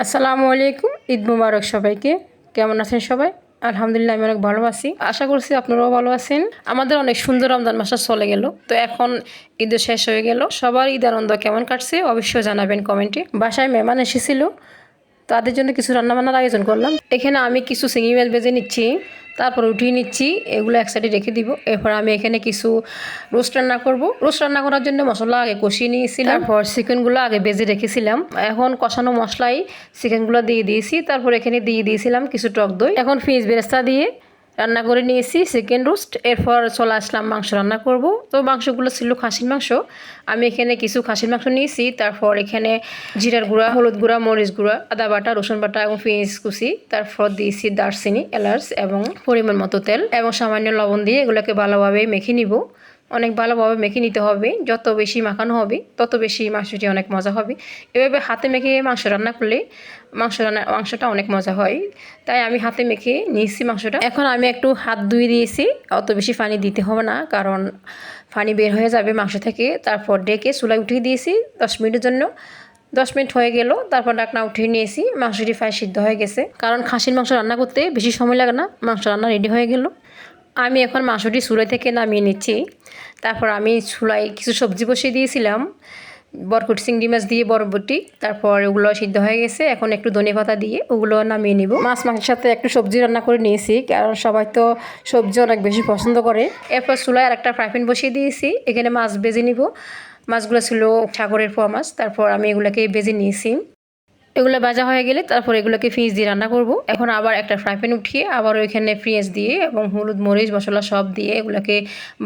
আসসালামু আলাইকুম, ঈদ মুবারক সবাইকে। কেমন আছেন সবাই? আলহামদুলিল্লাহ, আমি অনেক ভালো আছি। আশা করছি আপনারাও ভালো আছেন। আমাদের অনেক সুন্দর রমজান মাসটা চলে গেল। তো এখন ঈদ শেষ হয়ে গেল। সবার ঈদ আনন্দ কেমন কাটছে অবশ্যই জানাবেন কমেন্টে। বাসায় মেহমান এসেছিল। তাদের জন্য কিছু রান্নাবান্নার আয়োজন করলাম। এখানে আমি কিছু সিঙ্গি মাছ বেজে নিচ্ছি। তারপর উঠিয়ে নিচ্ছি, এগুলো এক সাইডে রেখে দিব। এরপর আমি এখানে কিছু রোস্ট রান্না করব। রোস্ট রান্না করার জন্য মশলা আগে কষিয়ে নিয়েছিলাম। তারপর চিকেনগুলো আগে বেজে রেখেছিলাম। এখন কষানো মশলাই চিকেনগুলো দিয়ে দিয়েছি। তারপর এখানে দিয়ে দিয়েছিলাম কিছু টক দই। এখন ফ্রিজ বেরেস্তা দিয়ে রান্না করে নিয়েছি চিকেন রোস্ট এরপর চলে আসলাম মাংস রান্না করব। তো মাংসগুলো ছিল খাসির মাংস, আমি এখানে কিছু খাসির মাংস নিয়েছি, তারপর এখানে জিরার গুঁড়া, হলুদ গুঁড়া, মরিচ গুঁড়া, আদা বাটা, রসুন বাটা এবং পেঁয়াজ কুচি, তারপর দিয়েছি দারচিনি, এলাচ এবং পরিমাণ মতো তেল এবং সামান্য লবণ দিয়ে এগুলোকে ভালোভাবে মেখে নিব। অনেক ভালোভাবে মেখে নিতে হবে। যত বেশি মাখানো হবে, তত বেশি মাংসটি অনেক মজা হবে। এভাবে হাতে মেখে মাংস রান্না করলে মাংস রান্না, মাংসটা অনেক মজা হয়। তাই আমি হাতে মেখে নিয়েছি মাংসটা। এখন আমি একটু হাত ধুয়ে দিয়েছি। অত বেশি পানি দিতে হবে না, কারণ পানি বের হয়ে যাবে মাংস থেকে। তারপর ডেকে চুলায় উঠিয়ে দিয়েছি দশ মিনিটের জন্য। দশ মিনিট হয়ে গেল, তারপর ডাকনা উঠিয়ে নিয়েছি। মাংসটি ফ্রাই সিদ্ধ হয়ে গেছে। কারণ খাসির মাংস রান্না করতে বেশি সময় লাগে না। মাংস রান্না রেডি হয়ে গেল। আমি এখন মাংসটি চুলাই থেকে নামিয়ে নিচ্ছি। তারপর আমি চুলাই কিছু সবজি বসিয়ে দিয়েছিলাম। বরকুট চিংড়ি মাছ দিয়ে বরবটি। তারপর ওগুলো সিদ্ধ হয়ে গেছে। এখন একটু ধনে পাতা দিয়ে ওগুলো নামিয়ে নিব। মাছ মাংসের সাথে একটু সবজি রান্না করে নিয়েছি, কারণ সবাই তো সবজি অনেক বেশি পছন্দ করে। এরপর চুলায় আর একটা ফ্রাই প্যান বসিয়ে দিয়েছি। এখানে মাছ বেজে নিব। মাছগুলো ছিল সাগরের পোয়া মাছ। তারপর আমি এগুলোকে বেজে নিয়েছি। এগুলো ভাজা হয়ে গেলে তারপর এগুলোকে ফিজ দিয়ে রান্না করব। এখন আবার একটা ফ্রাই প্যান উঠিয়ে আবার ওইখানে পেঁয়াজ দিয়ে এবং হলুদ, মরিচ, মশলা সব দিয়ে এগুলোকে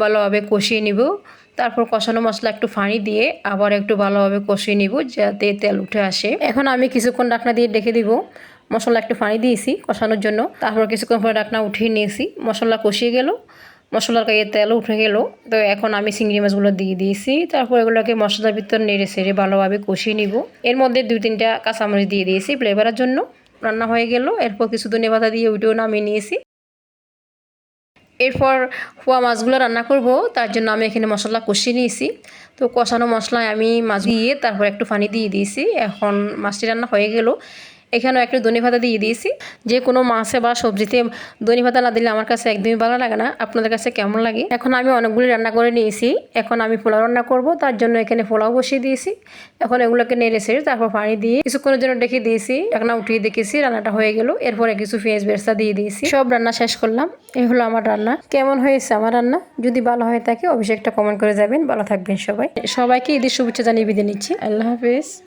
ভালোভাবে কষিয়ে নিব। তারপর কষানো মশলা একটু ফাঁড়ি দিয়ে আবার একটু ভালোভাবে কষিয়ে নিব যাতে তেল উঠে আসে। এখন আমি কিছুক্ষণ ডাকনা দিয়ে ডেকে দিব। মশলা একটু ফাঁড়ি দিয়েছি কষানোর জন্য। তারপর কিছুক্ষণ পরে ডাকনা উঠিয়ে নিয়েছি। মশলা কষিয়ে গেল। মশলার গায়ে তেল উঠে গেল। তো এখন আমি চিংড়ি মাছগুলো দিয়ে দিয়েছি। তারপর এগুলোকে মশলার ভিতর নেড়ে সেড়ে ভালোভাবে কষিয়ে নিব। এর মধ্যে দুই তিনটা কাঁচামরিচ দিয়ে দিয়েছি ফ্লেভারের জন্য। রান্না হয়ে গেল। এরপর কিছু ধনে পাতা দিয়ে ওইটাও নামিয়ে নিয়েছি। এরপর খোয়া মাছগুলো রান্না করব। তার জন্য আমি এখানে মশলা কষিয়ে নিয়েছি। তো কষানো মশলায় আমি মাছ দিয়ে তারপর একটু পানি দিয়ে দিয়েছি। এখন মাছটি রান্না হয়ে গেল। এখানেও একটু দনি ভাতা দিয়ে দিয়েছি। যে কোনো মাছে বা সবজিতে দনি ভাতা না দিলে আমার কাছে একদমই ভালো লাগে না। আপনাদের কাছে কেমন লাগে? এখন আমি অনেকগুলি রান্না করে নিয়েছি। এখন আমি পোলাও রান্না করব, তার জন্য এখানে পোলাও বসিয়ে দিয়েছি। এখন এগুলোকে নেড়েছে তারপর পানি দিয়ে কিছুক্ষণের জন্য ডেকে দিয়েছি। এখন উঠিয়ে দেখেছি, রান্নাটা হয়ে গেল। এরপরে কিছু পেঁয়াজ বেরসা দিয়ে দিয়েছি। সব রান্না শেষ করলাম। এই হলো আমার রান্না। কেমন হয়েছে আমার রান্না? যদি ভালো হয়ে থাকে একটা কমেন্ট করে যাবেন। ভালো থাকবেন সবাই। সবাইকে ঈদের শুভেচ্ছা জানিয়ে বিদায় নিচ্ছি। আল্লাহ হাফিজ।